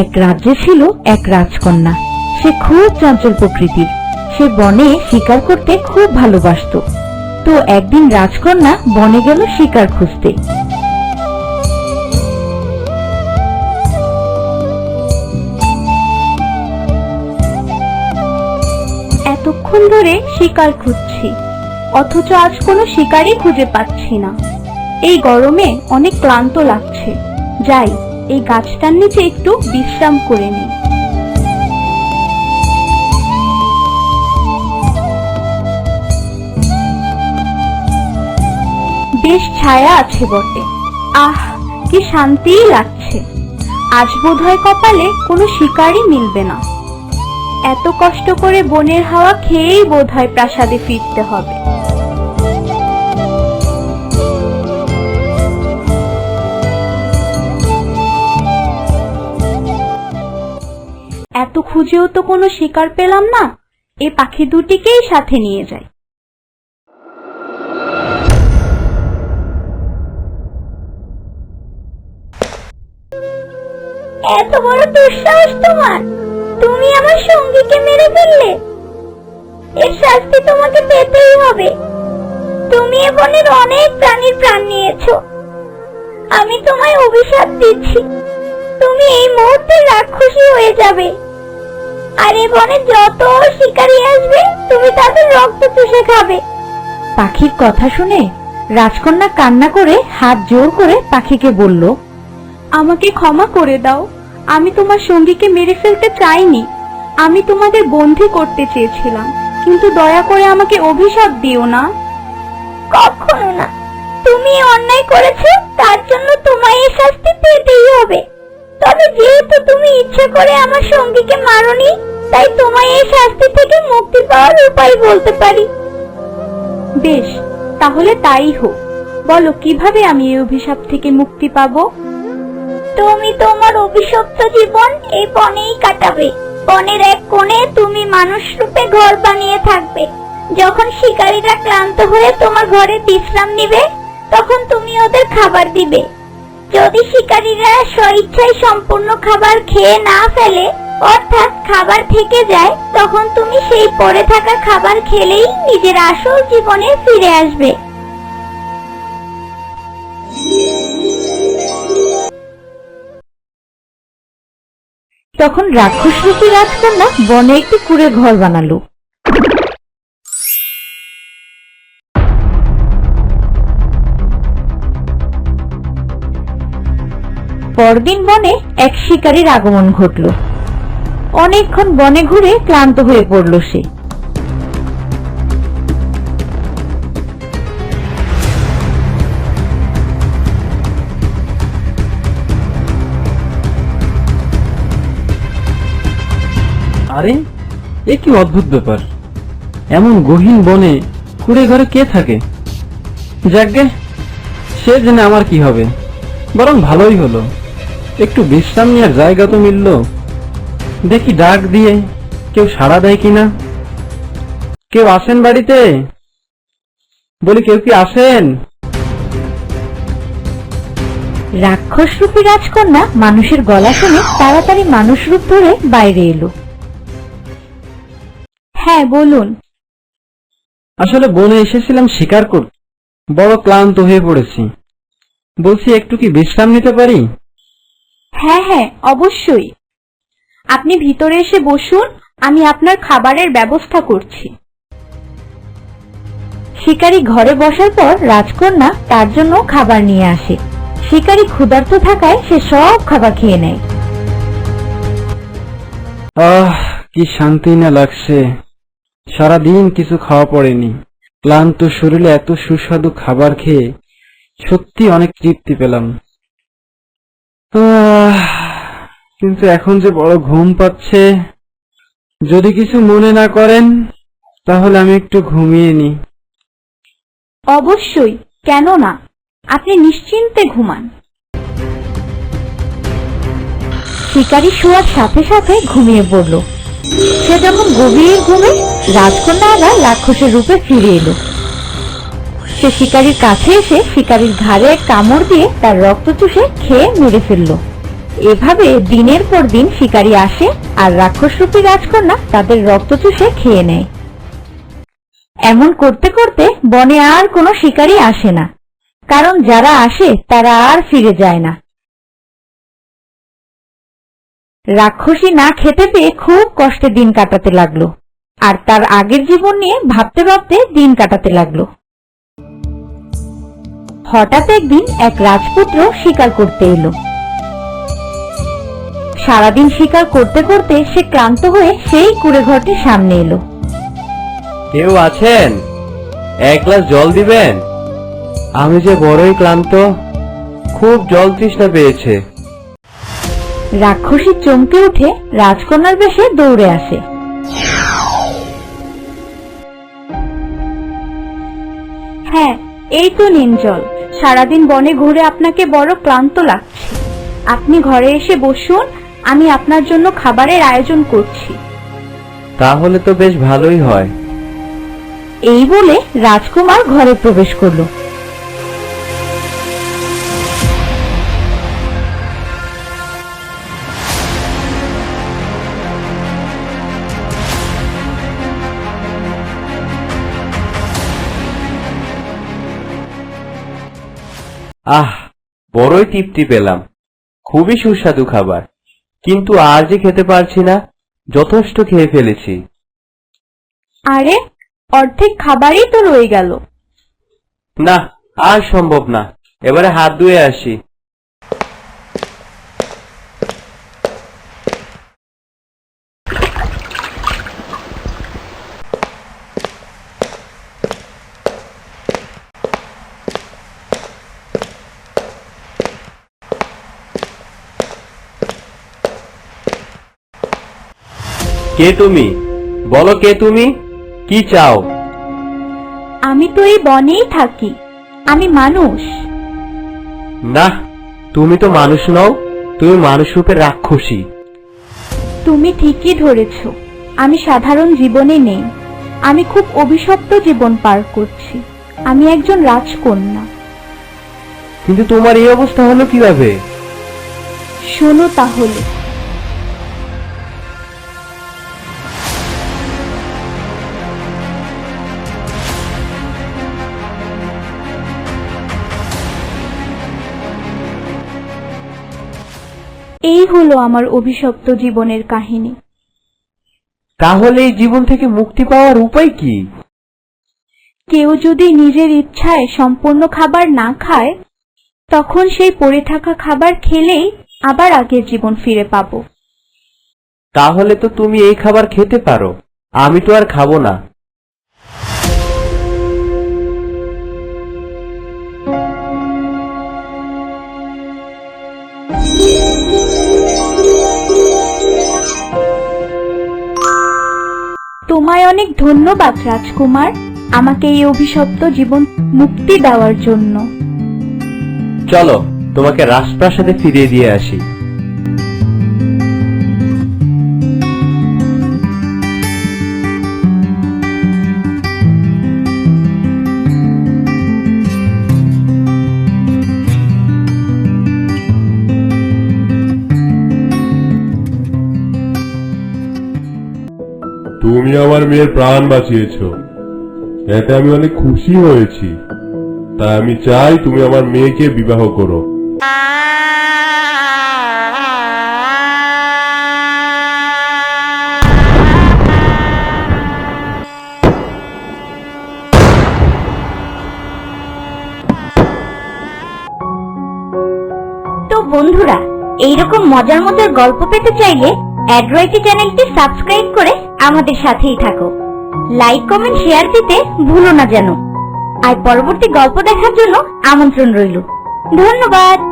এক রাজ্যে ছিল এক রাজকন্যা। সে খুব চঞ্চল প্রকৃতির। সে বনে শিকার করতে খুব ভালোবাসতো। তো একদিন রাজকন্যা বনে গেল শিকার খুঁজতে। এতক্ষণ ধরে শিকার খুঁজছি। অথচ আজ কোনো শিকারই খুঁজে পাচ্ছি না। এই গরমে অনেক ক্লান্ত লাগছে। যাই এই গাছটার নিচে একটু বিশ্রাম করে নিই। বেশ ছায়া আছে বটে। আহ, কি শান্তিই লাগছে। আজ বোধহয় কপালে কোনো শিকারই মিলবে না। এত কষ্ট করে বনের হাওয়া খেয়েই বোধহয় প্রাসাদে ফিরতে হবে। এত খুঁজেও তো কোনো শিকার পেলাম না। এ পাখি দুটিকেই সাথে নিয়ে যাই। এত বড় দুঃসাহস তোমার। তুমি আমার সঙ্গীকে মেরে ফেললে। এর শাস্তি তোমাকে পেতেই হবে। তুমি এ বনের অনেক প্রাণীর প্রাণ নিয়েছো। আমি তোমায় অভিশাপ দিচ্ছি। তুমি এই মুহূর্তে রাক্ষসী হয়ে যাবে। আর এ বনে যত শিকারী আসবে তুমি তাদের রক্ত চুষে খাবে। পাখির কথা শুনে রাজকন্যা কান্না করে হাত জোর করে পাখিকে বলল আমাকে ক্ষমা করে দাও। আমি তোমার সঙ্গীকে মেরে ফেলতে চাইনি। আমি তোমাদের বন্ধি করতে চেয়েছিলাম কিন্তু দয়া করে আমাকে অভিশাপ দিও না। কখনো না। তুমি অন্যায় করেছ তার জন্য তোমায় এই শাস্তি পেতেই হবে। তবে যেহেতু তুমি ইচ্ছে করে আমার সঙ্গীকে মারোনি তাই তোমায় এই শাস্তি থেকে মুক্তি পাওয়ার উপায় বলতে পারি। বেশ তাহলে তাই হোক। বলো কীভাবে আমি এই অভিশাপ থেকে মুক্তি পাবো? তুমি তোমার অভিশপ্ত জীবন এই বনেই কাটাবে। বনের এক কোণে তুমি মানুষ রূপে ঘর বানিয়ে থাকবে। যখন শিকারীরা ক্লান্ত হয়ে তোমার ঘরে বিশ্রাম নিবে তখন তুমি ওদের খাবার দিবে। যদি শিকারীরা স্বইচ্ছায় সম্পূর্ণ খাবার খেয়ে না ফেলে, অর্থাৎ খাবার থেকে যায়, তখন তুমি সেই পড়ে থাকা খাবার খেলেই নিজের আসল জীবনে ফিরে আসবে। তখন রাক্ষসরূপী রাজকন্যা? বনে একটি কুড়ে ঘর বানালো। পরদিন বনে এক শিকারীর আগমন ঘটল। অনেকক্ষণ বনে ঘুরে ক্লান্ত হয়ে পড়ল সে। আরে, এ কি অদ্ভুত ব্যাপার। এমন গহীন বনে কুড়ে ঘরে কে থাকে? যাকে সে জেনে আমার কি হবে। বরং ভালোই হলো। একটু বিশ্রাম নেওয়ার জায়গা তো মিলল। দেখি ডাক দিয়ে কেউ সাড়া দেয় কিনা। কেউ আসেন বাড়িতে? বলি কেউ কি আসেন? রাক্ষসরূপী রাজকন্যা মানুষের গলা শুনে তাড়াতাড়ি মানুষ রূপ ধরে বাইরে এলো। হ্যাঁ বলুন। আসলে বনে এসেছিলাম শিকার করতে। বড় ক্লান্ত হয়ে পড়েছি। বলছি একটু কি বিশ্রাম নিতে পারি? হ্যাঁ হ্যাঁ অবশ্যই। আপনি ভিতরে এসে বসুন, আমি আপনার খাবারের ব্যবস্থা করছি। শিকারী ঘরে বসার পর রাজকন্যা তার জন্য খাবার নিয়ে আসে। শিকারী ক্ষুধার্ত থাকায় সে সব খাবার খেয়ে নেয়। আহ, কি শান্তি না লাগছে। সারাদিন কিছু খাওয়া পড়েনি। ক্লান্ত শরীরে এত সুস্বাদু খাবার খেয়ে সত্যি অনেক তৃপ্তি পেলাম। কিন্তু এখন যে বড় ঘুম পাচ্ছে, যদি কিছু মনে না করেন, তাহলে আমি একটু ঘুমিয়ে নি অবশ্যই কেন না আপনি নিশ্চিন্তে ঘুমান। শিকারী শোয়ার সাথে সাথে ঘুমিয়ে পড়ল। সে যখন গভীর ঘুমে রাজকন্যা আবার রাক্ষসের রূপে ফিরে এলো। সে শিকারীর কাছে এসে শিকারীর ঘাড়ে কামড় দিয়ে তার রক্ত চুষে খেয়ে মেরে ফেলল। এভাবে দিনের পর দিন শিকারী আসে আর রাক্ষসরূপী রাজকন্যা তাদের রক্ত চুষে খেয়ে নেয়। এমন করতে করতে বনে আর কোনো শিকারী আসে না। কারণ যারা আসে, তারা আর ফিরে যায় না। রাক্ষসী না খেতে পেয়ে খুব কষ্টে দিন কাটাতে লাগল। আর তার আগের জীবন নিয়ে ভাবতে ভাবতে দিন কাটাতে লাগল। হঠাৎ একদিন এক রাজপুত্র শিকার করতে এলো। সারাদিন শিকার করতে করতে সে ক্লান্ত হয়ে সেই কুড়ে ঘরটির সামনে এলো। কেউ আছেন? এক গ্লাস জল দিবেন? আমি যে বড়ই ক্লান্ত খুব জল তৃষ্ণা পেয়েছে। রাক্ষসী চমকে উঠে রাজকন্যার বেশে দৌড়ে আসে। হ্যাঁ এই তো নিন জল সারাদিন বনে ঘুরে আপনাকে বড় ক্লান্ত লাগছে। আপনি ঘরে এসে বসুন আমি আপনার জন্য খাবারের আয়োজন করছি। তাহলে তো বেশ ভালোই হয়। এই বলে রাজকুমার ঘরে প্রবেশ করল। আহ বড়ই তৃপ্তি পেলাম। খুবই সুস্বাদু খাবার। কিন্তু আর যে খেতে পারছি না যথেষ্ট খেয়ে ফেলেছি। আরে অর্ধেক খাবারই তো রয়ে গেল। না আর সম্ভব না। এবারে হাত ধুয়ে আসি। কে তুমি? বলো কে তুমি? কি চাও? আমি তো এই বনেই থাকি। আমি মানুষ। না তুমি তো মানুষ নও তুমি মানুষ রূপে রাক্ষসী। তুমি ঠিকই ধরেছ আমি সাধারণ জীবনে নেই। আমি খুব অভিশপ্ত জীবন পার করছি। আমি একজন রাজকন্যা। কিন্তু তোমার এই অবস্থা হলো কীভাবে? শোনো তাহলে এই হলো আমার অভিশপ্ত জীবনের কাহিনী। তাহলে এই জীবন থেকে মুক্তি পাওয়ার উপায় কি? কেউ যদি নিজের ইচ্ছায় সম্পূর্ণ খাবার না খায় তখন সেই পড়ে থাকা খাবার খেলেই আবার আগের জীবন ফিরে পাবো। তাহলে তো তুমি এই খাবার খেতে পারো। আমি তো আর খাব না। তোমায় অনেক ধন্যবাদ, রাজকুমার, আমাকে এই অভিশপ্ত জীবন মুক্তি দেওয়ার জন্য। চলো, তোমাকে রাজপ্রাসাদে ফিরিয়ে দিয়ে আসি। তুমি আমার মেয়ের প্রাণ বাঁচিয়েছো। এতে আমি অনেক খুশি হয়েছি। তাই আমি চাই তুমি আমার মেয়েকে বিবাহ করো। তো বন্ধুরা, এইরকম মজার মজার গল্প পেতে চাইলে অ্যাড্রয়েটি চ্যানেলটি সাবস্ক্রাইব করে আমাদের সাথেই থাকো। লাইক কমেন্ট শেয়ার দিতে ভুলো না যেন। আর পরবর্তী গল্প দেখার জন্য আমন্ত্রণ রইল। ধন্যবাদ!